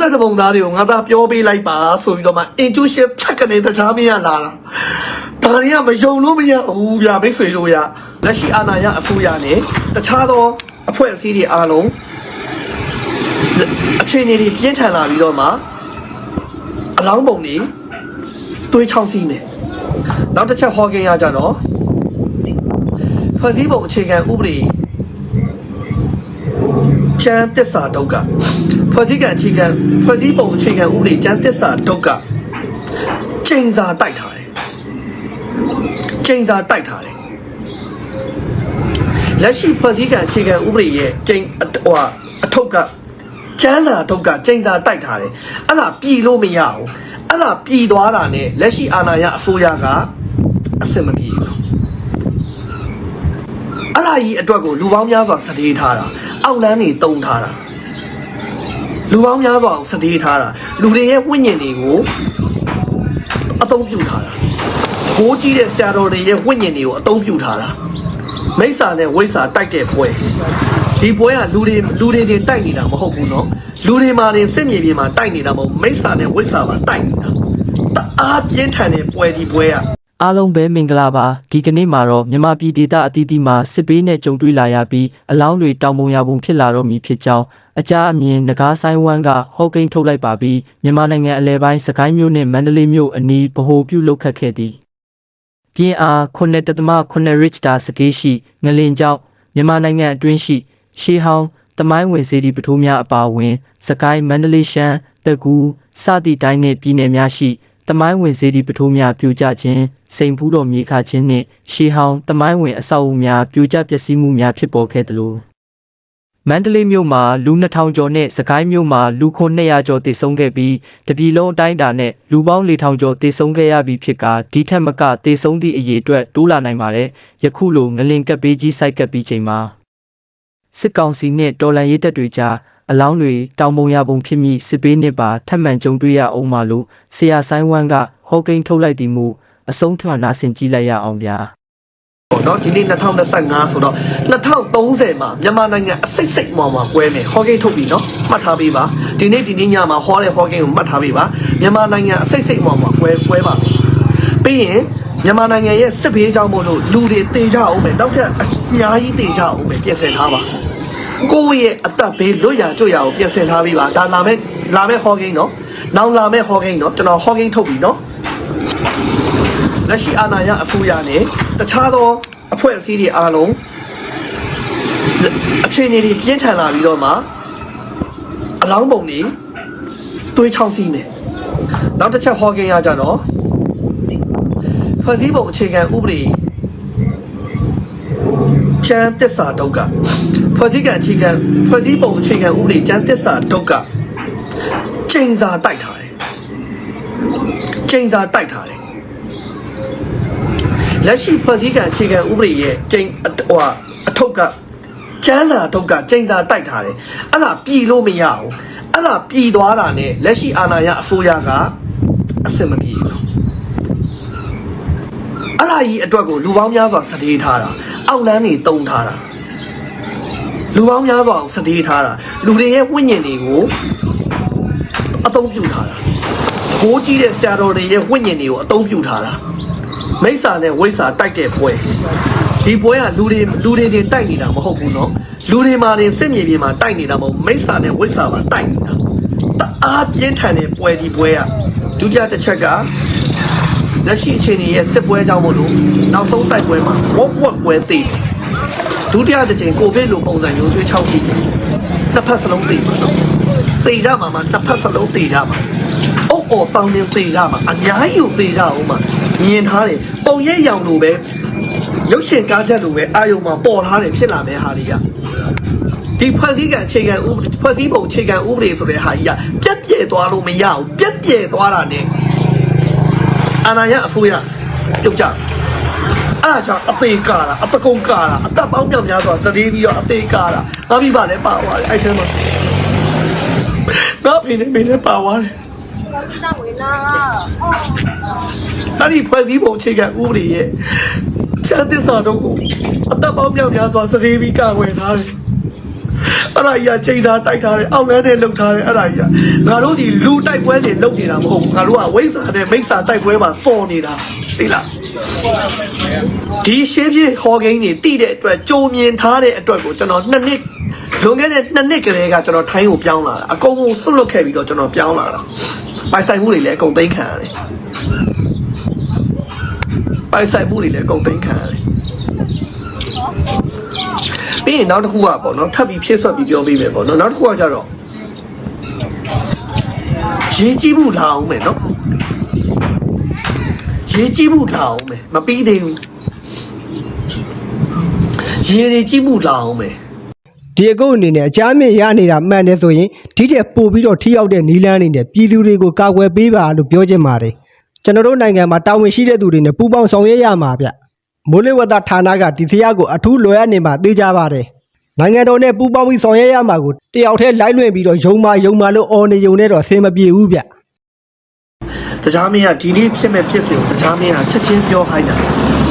32ပုံသားတွေကိုငါသာပြောပေးလိုက်ပါဆိုပြီးတော့မှ intuition ဖြတ်ကနေတခြားမရလာတာဒါတွေကမယုံလို့မရဘူးဗျမိတ်ဆွေတို့ရလက်ရှိအာဏာရအစိုးရနဲ့တခြားသောအဖွဲ့အစည်းတွေအားလုံးအခြေအနေတွေပြင်းထန်လာပြီးတော့မှအလောင်းပုံတွေတွေးချောင်းစီးမယ်နောက်တစ်ချက်ဟောကိန်းရကြတော့ဖွဲ့စည်းပုံအခြေခံဥပဒေကျမ်းသစ္စာဒုက္ခ ဖွဲ့စည်းကအခြေခံဖွဲ့စည်းပုံအခြေခံဥပဒေကျမ်းသစ္စာဒုက္ခချိန်စာတိုက်ထားတယ်ချိန်စာတိုက်ထားတယ်လက်ရှိဖွဲ့စည်းကအခြေခံဥပဒေရဲ့ချိန်ဟိုဟာအထုပ်ကကျမ်းစာဒုက္ခချိန်စာတိုက်ထားတယ်အဲ့ဒါပြည်လို့မရဘူးအဲ့ဒါပြည်သွားတာနဲ့လက်ရှိအာဏာရအစိုးရကအစင်မပြေဘူးအဲ့ဒါကြီးအတွက်ကိုလူပေါင်းများစွာစတေးထားတာအောက်လန်းနေတုံထားတာ လူပေါင်းများစွာစတေးထားတာလူတွေရဲ့ဝိညာဉ်တွေကိုအသုံးပြုထားတာတကိုးကြီးတဲ့ဆရာတော်တွေရဲ့ဝိညာဉ်တွေကိုအသုံးပြုထားတာမိစ္ဆာနဲ့ဝိစ္ဆာတိုက်တဲ့ပွဲဒီပွဲကလူတွေလူတွေတင်တိုက်နေတာမဟုတ်ဘူးเนาะလူတွေမှာနေစစ်မြေပြင်မှာတိုက်နေတာမဟုတ်မိစ္ဆာနဲ့ဝိစ္ဆာမှာတိုက်နေတာတအားပြင်းထန်တဲ့ပွဲဒီပွဲက အားလုံးပဲမင်္ဂလာပါဒီကနေ့မှာတော့မြန်မာပြည်ဒေသအသီးသီးမှာစစ်ပေးနဲ့ကြုံတွေ့လာရပြီးအလောင်းတွေတောင်ပုံရပုံဖြစ်လာတော့မည်ဖြစ်ကြောင်းအကြအမြင်ငကားဆိုင်ဝမ်ကဟော့ကိန်းထုတ်လိုက်ပါပြီးမြန်မာနိုင်ငံအလဲပိုင်းစကိုင်းမြို့နဲ့မန္တလေးမြို့အနီးဗဟိုပြုလုပ်ခတ်ခဲ့သည်ပြင်းအား9.8 Richter စကေးရှိငလင်ကျောက်မြန်မာနိုင်ငံအတွင်းရှိ ရှေးဟောင်းတမိုင်းဝင်စေတီပထိုးများအပါအဝင် စကိုင်းမန္တလေးရှမ်းတကူစသည့်တိုင်းနှင့်ပြည်နယ်များရှိ တမိုင်းဝင်စေတီပထိုးများပြိုကျခြင်းစိန်ဖူးတော်မြေခခြင်းနှင့်ရှေးဟောင်းတမိုင်းဝင်အဆောက်အဦများပြိုကျပျက်စီးမှုများဖြစ်ပေါ်ခဲ့သလိုမန္တလေးမြို့မှာလူ2000ကျော်နဲ့စကိုင်းမြို့မှာလူ900ကျော်တိဆုံးခဲ့ပြီးတပြည်လုံးအတိုင်းအတာနဲ့လူပေါင်း4000ကျော်တိဆုံးခဲ့ရပြီးဖြစ်ကဒီထက်မကတိဆုံးသည့်အရေအတွက်တိုးလာနိုင်ပါတယ်ယခုလိုငလင်ကပ်ပေးကြီးစိုက်ကပ်ပြီးချိန်မှာစစ်ကောင်စီနဲ့တော်လန်ရေးတပ်တွေကြား အလောင်းတွေတောင်ပုံရပုံဖြစ်မိစစ်ပေးနစ်ပါထပ်မံကြုံတွေ့ရအောင်ပါလို့ဆရာဆိုင်ဝမ်ကဟောကိန်းထုတ်လိုက်သည်မူအဆုံးထွန်းနာဆင်ကြည့်လိုက်ရအောင်ဗျာပေါ့နော်ဒီနေ့2025ဆိုတော့2030မှာမြန်မာနိုင်ငံအစိတ်စိတ်မောင်မှာပွဲမယ်ဟောကိန်းထုတ်ပြီနော်မှတ်ထားပေးပါဒီနေ့ဒီနေ့ညမှာဟောတဲ့ဟောကိန်းကိုမှတ်ထားပေးပါမြန်မာနိုင်ငံအစိတ်စိတ်မောင်မှာပွဲပွဲပါမယ်ပြီးရင်မြန်မာနိုင်ငံရဲ့စစ်ဘေးကြောင့်မို့လို့လူတွေတေကြအောင်မယ်နောက်ထပ်အများကြီးတေကြအောင်မယ်ပြင်ဆင်ထားပါ ကိုယ့်ရဲ့အသက်ဘေးလွတ်ရာကျွတ်ရာကိုပြင်ဆင်ထားပေးပါဒါလာမဲ့လာမဲ့ဟောကိန်းနော်နောက်လာမဲ့ဟောကိန်းနော်ကျွန်တော်ဟောကိန်းထုတ်ပြီနော်လက်ရှိအာဏာရအစိုးရနဲ့တခြားသောအဖွဲ့အစည်းတွေအားလုံးအခြေအနေတွေပြင်းထန်လာပြီးတော့မှအလောင်းပုံတွေတွေးချောင်းစီးမယ်နောက်တစ်ချက်ဟောကိန်းရကြတော့ဖွဲ့စည်းပုံအခြေခံဥပဒေ ကျမ်းသစ္စာဒုက္ခဖွဲ့စည်းကအခြေခံဖွဲ့စည်းပုံအခြေခံဥပဒေကျမ်းသစ္စာဒုက္ခချိန်စာတိုက်ထားတယ်ချိန်စာတိုက်ထားတယ်လက်ရှိဖွဲ့စည်းကအခြေခံဥပဒေရဲ့ကျင်းဟိုဟာအထုပ်ကကျန်းစာအထုပ်ကကျင်းစာတိုက်ထားတယ်အဲ့ဒါပြည်လို့မရဘူးအဲ့ဒါပြည်သွားတာနဲ့လက်ရှိအာဏာရအစိုးရကအစင်မပြေဘူး အဲ့ဒါကြီးအတွက်ကိုလူပေါင်းများစွာစတေးထားတာအောက်လန်းနေတုံထားတာလူပေါင်းများစွာစတေးထားတာလူတွေရဲ့ဝိညာဉ်တွေကိုအသုံးပြုထားတာတကိုးကြီးတဲ့ဆရာတော်တွေရဲ့ဝိညာဉ်တွေကိုအသုံးပြုထားတာ မိစ္ဆာနဲ့ဝိစ္ဆာတိုက်တဲ့ပွဲဒီပွဲကလူတွေလူတွေတင်တိုက်နေတာမဟုတ်ဘူးเนาะလူတွေမှာနေစစ်မြေပြင်မှာတိုက်နေတာမဟုတ်မိစ္ဆာနဲ့ဝိစ္ဆာမှာတိုက်နေတာတအားပြင်းထန်တဲ့ပွဲဒီပွဲကဒုတိယတစ်ချက်က လက်ရှိအခြေအနေရဲ့စစ်ပွဲကြောင့်မို့လို့နောက်ဆုံးတိုက်ပွဲမှာဝက်ဝက်ကွဲသေးဒုတိယတစ်ချိန်ကိုဗစ်လိုပုံစံမျိုးတွေးချောက်ရှိနှစ်ဖက်စလုံးသေးသေကြမှာမှာနှစ်ဖက်စလုံးသေကြမှာအုတ်အော်တောင်းနေသေကြမှာအများကြီးကိုသေကြအောင်မှာမြင်ထားတယ်ပုံရိပ်ရောင်လိုပဲရုပ်ရှင်ကားချက်လိုပဲအာယုံမှာပေါ်ထားတယ်ဖြစ်လာမယ်ဟာတွေကဒီဖွဲ့စည်းကံခြေကံဥဖွဲ့စည်းပုံခြေကံဥပဒေဆိုတဲ့ဟာကြီးကပြက်ပြဲသွားလို့မရဘူးပြက်ပြဲသွားတာ ਨੇ အာဏာရအစိုးရပြုတ်ကြအဲ့ဒါကြောင့်အသေးကာတာအတကုံကာတာအသက်ပေါင်းမြောက်များစွာစတေးပြီးတော့အသေးကာတာငါမိဘလည်းပါသွားတယ်အဲ့ထဲမှာငါဖေနဲ့မေလည်းပါသွားတယ်အဲ့ဒီဖွဲ့စည်းပုံအခြေခံဥပဒေရဲ့ချမ်းသစ္စာတို့ကိုအသက်ပေါင်းမြောက်များစွာစတေးပြီးကာဝယ်ထားတယ် အဲ့ဒါကြီးကချိန်သာတိုက်ထားတယ်အောက်လန်းနဲ့လှုပ်ထားတယ်အဲ့ဒါကြီးကငါတို့ဒီလူတိုက်ပွဲတွေလုပ်နေတာမဟုတ်ဘူးငါတို့ကဝိဇ္ဇာနဲ့မိစ္ဆာတိုက်ပွဲမှာစော်နေတာသိလားဒီရှေးပြေဟော်ဂိမ်းတွေတိတဲ့အတွက်ကြိုမြင်ထားတဲ့အတွက်ကိုကျွန်တော်နှစ်နှစ်လွန်ခဲ့တဲ့နှစ်နှစ်ကလေးကကျွန်တော်ထိုင်းကိုပြောင်းလာတာအကုန်လုံးဆွတ်လွတ်ခဲ့ပြီးတော့ကျွန်တော်ပြောင်းလာတာပိုင်ဆိုင်မှုတွေလည်းအကုန်သိမ်းခံရတယ်ပိုင်ဆိုင်မှုတွေလည်းအကုန်သိမ်းခံရတယ် ပြီးရင်နောက်တစ်ခုကပေါ့နော်ထပ်ပြီးဖြည့်ဆွတ်ပြီးပြောပေးမယ်ပေါ့နော်နောက်တစ်ခုကကြတော့ရေးကြည့်မှုလာအောင်မယ်နော်ရေးကြည့်မှုလာအောင်မယ်မပြီးသေးဘူးရေးတွေကြည့်မှုလာအောင်မယ်ဒီအကုတ်အနေနဲ့အကြမ်းမြင့်ရနေတာမှန်တယ်ဆိုရင်ဒီတဲ့ပို့ပြီးတော့ထိရောက်တဲ့နီလန်းအနေနဲ့ပြည်သူတွေကိုကာကွယ်ပေးပါလို့ပြောချင်ပါတယ်ကျွန်တော်တို့နိုင်ငံမှာတာဝန်ရှိတဲ့သူတွေနဲ့ပူးပေါင်းဆောင်ရွက်ရမှာဗျ မိုးလေဝသဌာနကဒီဖျားကိုအထူးလွယ်ရနေမှာသိကြပါတယ်နိုင်ငံတော်နဲ့ပူးပေါင်းပြီးဆောင်ရွက်ရမှာကိုတယောက်တည်းလိုက်လွင်ပြီးတော့ယုံမာယုံမာလို့အော်နေယုံနေတော့အဆင်မပြေဘူးဗျတကြားမင်းကဒီနေ့ဖြစ်မဲ့ဖြစ်စဉ်ကိုတကြားမင်းကချက်ချင်းပြောခိုင်းတာ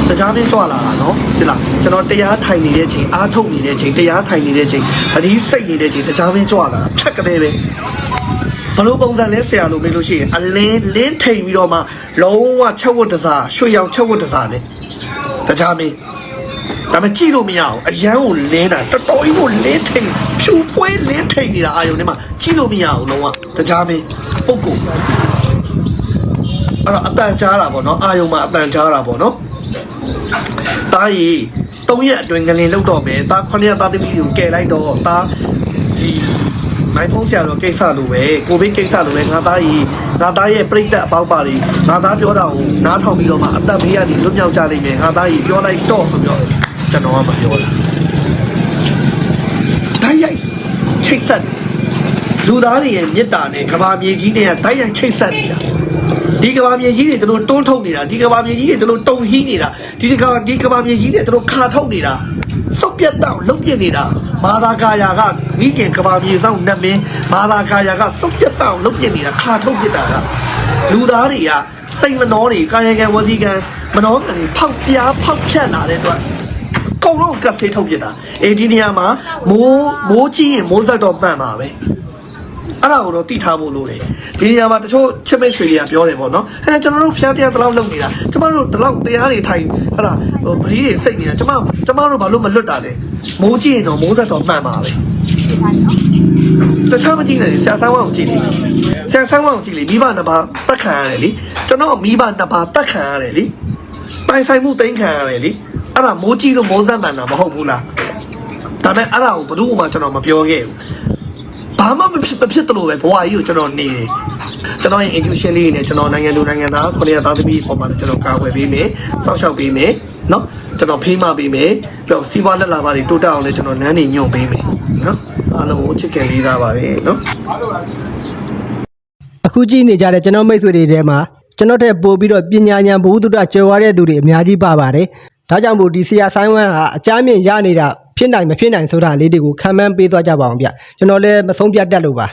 တကြားမင်းကြွလာတာနော်ဒီလားကျွန်တော်တရားထိုင်နေတဲ့ချိန်အားထုတ်နေတဲ့ချိန်တရားထိုင်နေတဲ့ချိန်အဒီစိတ်နေတဲ့ချိန်တကြားမင်းကြွလာတာဖြတ်ကလေးပဲဘလို့ပုံစံလဲဆရာလို့မေးလို့ရှိရင်အလင်းလင်းထိန်ပြီးတော့မှလုံးဝချက်ဝတ်တစားရွှေရောင်ချက်ဝတ်တစားနဲ့ တခြားမင်းဒါပေမဲ့ကြည့်လို့မရအောင်အရန်ကိုလင်းတာတော်တော်ကြီးကိုလင်းထိန်ဖြူဖွဲလင်းထိန်နေတာအာယုန်ထဲမှာကြည့်လို့မရအောင်လုံးဝတခြားမင်းပုတ်ကိုအဲ့တော့အတန်ကြားတာပေါ့နော်အာယုန်မှာအတန်ကြားတာပေါ့နော်တားရီ၃ရက်အတွင်းကလေးလောက်တော့မယ်တား9ရက်သားသမီးကိုကယ်လိုက်တော့တားဒီ မိုင်းဖုံးဆရာတော်ကိစ္စလိုပဲကိုဗစ်ကိစ္စလိုပဲငါသားကြီးငါသားရဲ့ပြိတ္တအပေါင်းပါတွေငါသားပြောတာကိုနားထောင်ပြီးတော့မှအသက်ဘေးကနေလွတ်မြောက်ကြနိုင်မယ်ငါသားကြီးပြောလိုက်တော့ဆိုပြီးတော့ကျွန်တော်ကမပြောလားတိုက်ရိုက်ချိတ်ဆက်လူသားတွေရဲ့မေတ္တာနဲ့ကဘာမြေကြီးတွေကတိုက်ရိုက်ချိတ်ဆက်နေတာဒီကဘာမြေကြီးတွေသူတို့တွန်းထုတ်နေတာဒီကဘာမြေကြီးတွေသူတို့တုံဟီးနေတာဒီကဘာဒီကဘာမြေကြီးတွေသူတို့ခါထုတ်နေတာ စုပ်ပြတ်တော့လုံးပြနေတာမာသာကာယာကမိခင်ကဘာမြေဆောင်နတ်မင်းမာသာကာယာကစုပ်ပြတ်တော့လုံးပြနေတာခါထုတ်ပြတာကလူသားတွေကစိတ်မနှောတွေကာယကံဝစီကံမနှောကံတွေဖောက်ပြားဖောက်ဖြတ်လာတဲ့အတွက်ကုန်လုံးကတ်ဆေးထုတ်ပြတာအေဒီနေရာမှာမိုးမိုးကြီးရင်မိုးဆက်တော့မှန်ပါပဲ အဲ့ဒါကိုတော့တိထားဖို့လိုတယ်ဒီနေရာမှာတချို့ချစ်မိတ်ဆွေတွေကပြောတယ်ပေါ့နော်အဲကျွန်တော်တို့ဖျားတရားတလောက်လုပ်နေတာကျမတို့တလောက်တရားတွေထိုင်ဟလာဟိုပလီတွေစိတ်နေတာကျမကျမတို့ဘာလို့မလွတ်တာလဲမိုးကြီးရင်တော့မိုးဆက်တော့မှန်ပါပဲတခြားမကြည့်နဲ့ဆရာဆန်းဝအောင်ကြည့်လေဆရာဆန်းဝအောင်ကြည့်လေမိဘနှစ်ပါးတက်ခံရတယ်လေကျွန်တော်မိဘနှစ်ပါးတက်ခံရတယ်လေပိုင်ဆိုင်မှုတိမ့်ခံရတယ်လေအဲ့ဒါမိုးကြီးလို့မိုးဆက်မှန်တာမဟုတ်ဘူးလားဒါပေမဲ့အဲ့ဒါကိုဘယ်သူမှကျွန်တော်မပြောခဲ့ဘူးဘာ မှမဖြစ်မဖြစ်တလို့ပဲဘဝကြီးကိုကျွန်တော်နေတယ်ကျွန်တော်ရဲ့ intuition လေးနဲ့ကျွန်တော်နိုင်ငံသူနိုင်ငံသားခုနှစ်ယောက်သားသမီးပုံမှာကျွန်တော်ကာဝယ်ပေးမယ်စောင့်ရှောက်ပေးမယ်နော်ကျွန်တော်ဖေးမပေးမယ်ပြီးတော့စီးပွားလက်လာပါတွေတိုးတက်အောင်လည်းကျွန်တော်လမ်းတွေညွှန်ပေးမယ်နော်အားလုံးကိုချစ်ခင်လေးစားပါတယ်နော်အခုကြည့်နေကြတဲ့ကျွန်တော်မိတ်ဆွေတွေထဲမှာကျွန်တော်ထက်ပိုပြီးတော့ပညာဉာဏ်ဘုဟုတ္တကြွယ်ဝတဲ့သူတွေအများကြီးပါပါတယ်ဒါကြောင့်မို့ဒီဆရာဆိုင်ဝမ်ဟာအကြမ်းမြင့်ရနေတာဖြစ်နိုင်မဖြစ်နိုင်ဆိုတာလေးတွေကိုခံမှန်းပေးသွားကြပါအောင်ဗျကျွန်တော်လည်းမဆုံးပြတ်တတ်လို့ပါ